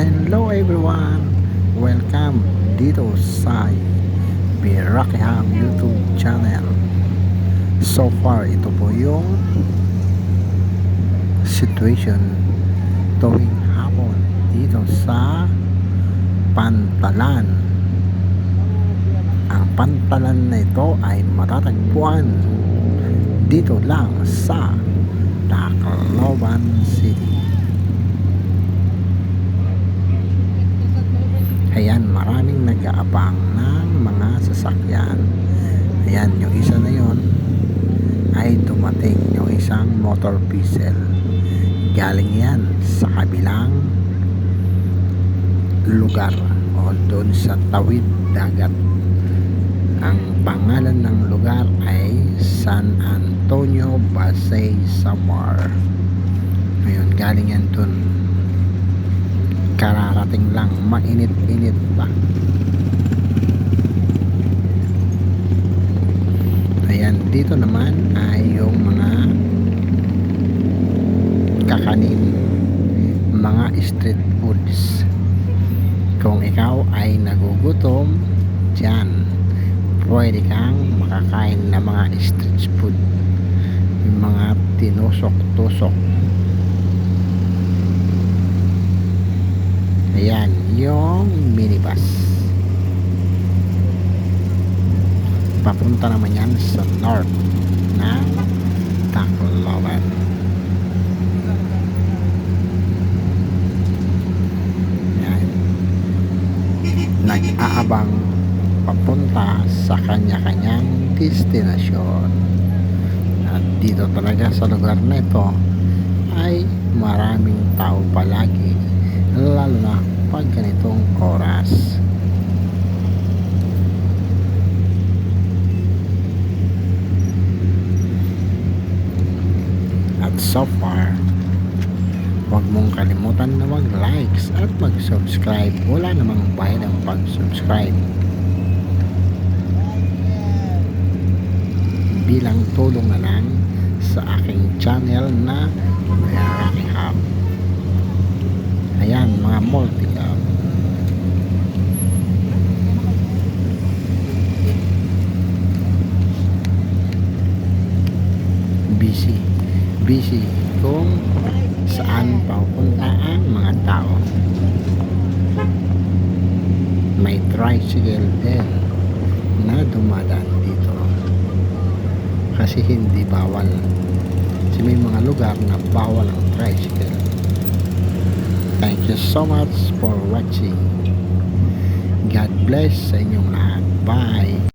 Hello everyone! Welcome dito sa Birakiham YouTube channel. So far, ito po yung situation tuwing hapon dito sa Pantalan. Ang Pantalan na ito ay matatagpuan dito lang sa Tacloban City. Ayan, nag-aabang ng mga sasakyan. Ayan, yung isa na yon ay dumating yung isang motor diesel. Galing yan sa kabilang lugar o doon sa tawid dagat. Ang pangalan ng lugar ay San Antonio Basay Samar. Ngayon, galing yan doon kararating lang mainit-init pa ayan dito naman ay yung mga kakanin mga street foods. Kung ikaw ay nagugutom dyan pwede kang makakain ng mga street food. Yung mga tinusok-tusok. Ayan, yung minibus. Papunta naman yan sa north ng Tacloban. Ayan. Nag-aabang papunta sa kanya-kanyang destinasyon. At dito talaga sa lugar na ito ay maraming tao palagi lalo na pag ganitong oras at so far huwag mong kalimutan na mag likes at mag subscribe wala namang bayad ang pag subscribe bilang tulong na lang sa aking channel na Meraki Hub Ayan, mga multi-cab. Busy. Busy kung saan papunta ang mga tao. May tricycle din na dumadaan dito. Kasi hindi bawal. Kasi may mga lugar na bawal ang tricycle. Thank you so much for watching. God bless sa inyong lahat. Bye!